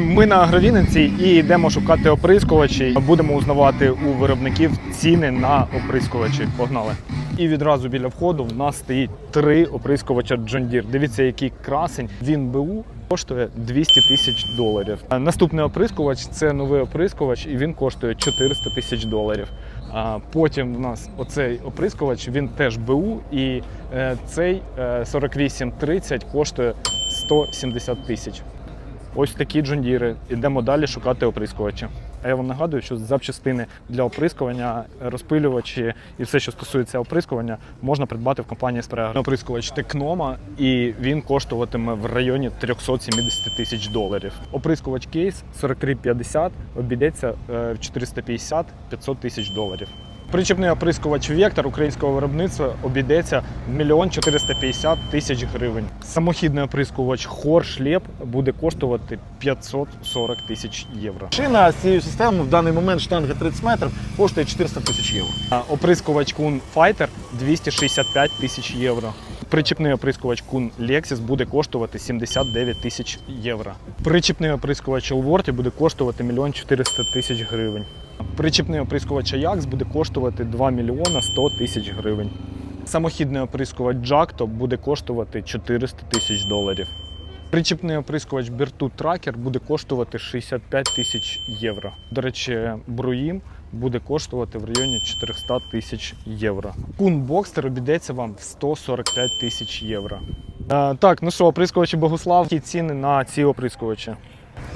Ми на Агровіниці і йдемо шукати оприскувачі. Будемо узнавати у виробників ціни на оприскувачі. Погнали. І відразу біля входу в нас стоїть три оприскувача John Deere. Дивіться, який красень. Він БУ коштує 200 тисяч доларів. Наступний оприскувач це новий оприскувач, і він коштує 400 тисяч доларів. А потім у нас оцей оприскувач, він теж БУ, і е, цей е, 4830 коштує 170 тисяч. Ось такі джондіри. Ідемо далі шукати оприскувачі. А я вам нагадую, що запчастини для оприскування, розпилювачі і все, що стосується оприскування, можна придбати в компанії Спрегер. Оприскувач Текнома, і він коштуватиме в районі 370 тисяч доларів. Оприскувач кейс 4350 обійдеться е, в 450-500 тисяч доларів. Причепний оприскувач Вектор українського виробництва обійдеться в 1 450 тисяч гривень. Самохідний оприскувач Хоршлеп буде коштувати 540 тисяч євро. Шина з цією системою в даний момент штанга 30 метрів коштує 400 тисяч євро. А Оприскувач Kun Fighter 265 тисяч євро. Причіпний оприскувач Kun Lexus буде коштувати 79 тисяч євро. Причіпний оприскувач Elworthy буде коштувати 1 400 тисяч гривень. Причіпний оприскувач Ajax буде коштувати 2 мільйона 100 тисяч гривень. Самохідний оприскувач Jacto буде коштувати 400 тисяч доларів. Причіпний оприскувач Bertut Tracker буде коштувати 65 тисяч євро. До речі, Бруїм буде коштувати в районі 400 тисяч євро. Кун Бокстер обійдеться вам в 145 тисяч євро. Е, так, ну що, оприскувачі Богуслав, які ціни на ці оприскувачі?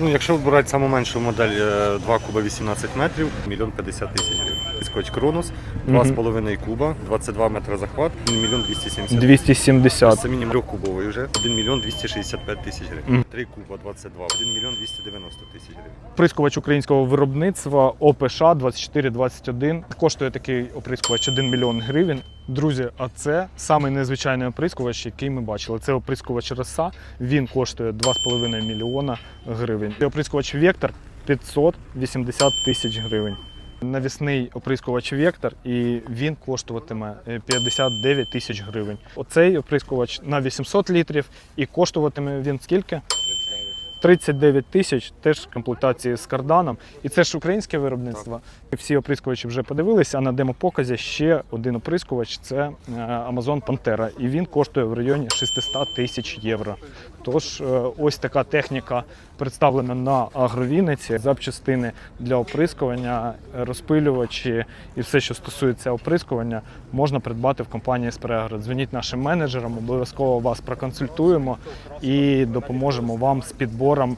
Ну, якщо брати саму меншу модель е, 2 куба 18 метрів, мільйон 50 тисяч гривень. Скотч Кронус, 2,5 куба, 22 метри захват, 1 мільйон 270 270. Це мінімум 3 кубовий вже, 1 мільйон 265 тисяч гривень. 3 куба 22, 1 мільйон 290 тисяч гривень. Оприскувач українського виробництва ОПШ 2421. Коштує такий оприскувач 1 мільйон гривень. Друзі, а це самий незвичайний оприскувач, який ми бачили. Це оприскувач роса. Він коштує 2,5 мільйона гривень. Це оприскувач Вектор 580 тисяч гривень. Навісний оприскувач Вектор, і він коштуватиме е, 59 тисяч гривень. Оцей оприскувач на 800 літрів, і коштуватиме він скільки? 39 тисяч, теж в комплектації з карданом. І це ж українське виробництво. Всі оприскувачі вже подивилися, а на демопоказі ще один оприскувач це е, Amazon Pantera. І він коштує в районі 600 тисяч євро. Тож е, ось така техніка представлена на агровіниці. Запчастини для оприскування, розпилювачі і все, що стосується оприскування, можна придбати в компанії Спрегер. Дзвоніть нашим менеджерам, обов'язково вас проконсультуємо і допоможемо вам з підбором розпилювачів.